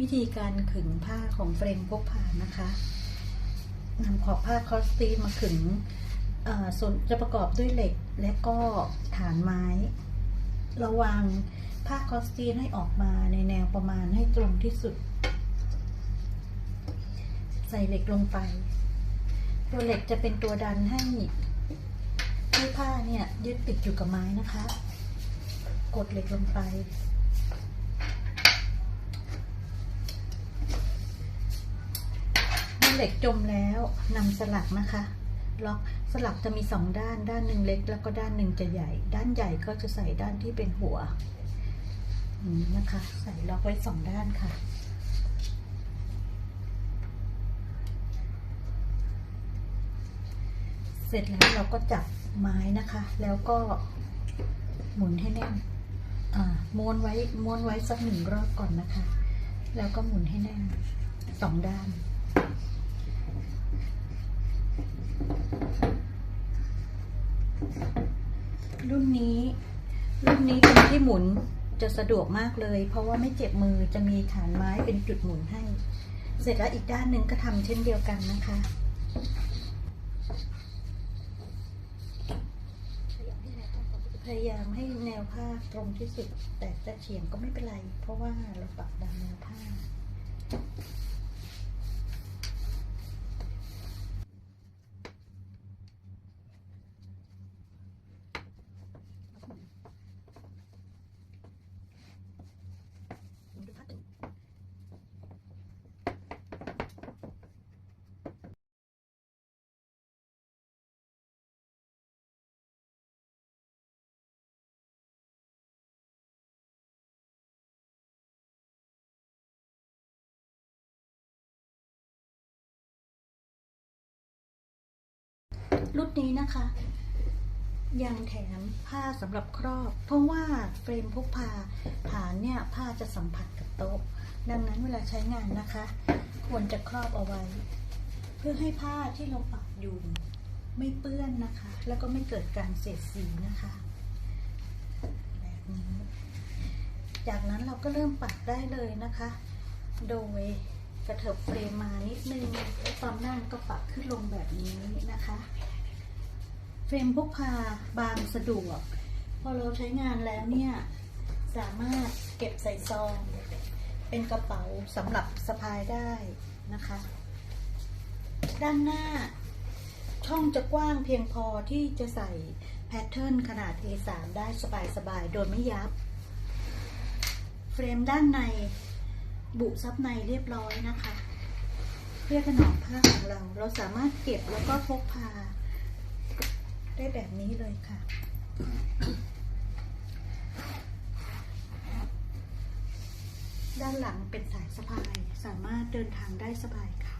วิธีการขึงผ้าของเฟรมพกพานะคะนำขอบผ้าคอสตีมาขึงส่วนจะประกอบด้วยเหล็กและก็ฐานไม้ ระวางผ้าคอสตีนให้ออกมาในแนวประมาณให้ตรงที่สุด ใส่เหล็กลงไป ตัวเหล็กจะเป็นตัวดันให้ให้ผ้าเนี่ยยึดติดอยู่กับไม้นะคะ กดเหล็กลงไป เหล็กจมแล้วนำสลักนะคะ ล็อกสลักจะมีสองด้านด้านหนึ่งเล็ก แล้วก็ด้านหนึ่งจะใหญ่ ด้านใหญ่ก็จะใส่ด้านที่เป็นหัวนี้นะคะ ใส่ล็อกไว้สองด้านค่ะเสร็จแล้วเราก็จับไม้นะคะ แล้วก็หมุนให้แน่นม้วนไว้ม้วนไว้สักหนึ่งรอบก่อนนะคะ แล้วก็หมุนให้แน่นสองด้าน รุ่นนี้ รุ่นนี้ตรงที่หมุนจะสะดวกมากเลย เพราะว่าไม่เจ็บมือจะมีฐานไม้เป็นจุดหมุนให้ เสร็จแล้วอีกด้านหนึ่งก็ทำเช่นเดียวกันนะคะพยายามให้แนวผ้าตรงที่สุด แต่จะเฉียงก็ไม่เป็นไร เพราะว่าเราปรับตามแนวผ้า รุ่นนี้นะคะ ยังแถมผ้าสำหรับครอบ เพราะว่าเฟรมพกพาฐานเนี่ยผ้าจะสัมผัสกับโต๊ะ ดังนั้นเวลาใช้งานนะคะ ควรจะครอบเอาไว้ เพื่อให้ผ้าที่เราปักอยู่ไม่เปื้อนนะคะ แล้วก็ไม่เกิดการเสียดสีนะคะ แบบนี้ จากนั้นเราก็เริ่มปักได้เลยนะคะ โดยกระเถิบเฟรมมานิดนึงแล้วตอนนั่งก็ปักขึ้นลงแบบนี้นะคะ เฟรมพกพาบางสะดวก พอเราใช้งานแล้วเนี่ย สามารถเก็บใส่ซอง เป็นกระเป๋าสำหรับสะพายได้นะคะ ด้านหน้าช่องจะกว้างเพียงพอที่จะใส่แพทเทิร์นขนาด A3 ได้สบายๆ โดยไม่ยับ เฟรมด้านในบุซับในเรียบร้อยนะคะ เพื่อถนอมผ้าของเรา เราสามารถเก็บแล้วก็พกพา ได้แบบนี้เลยค่ะ ด้านหลังเป็นสายสะพาย สามารถเดินทางได้สบายค่ะ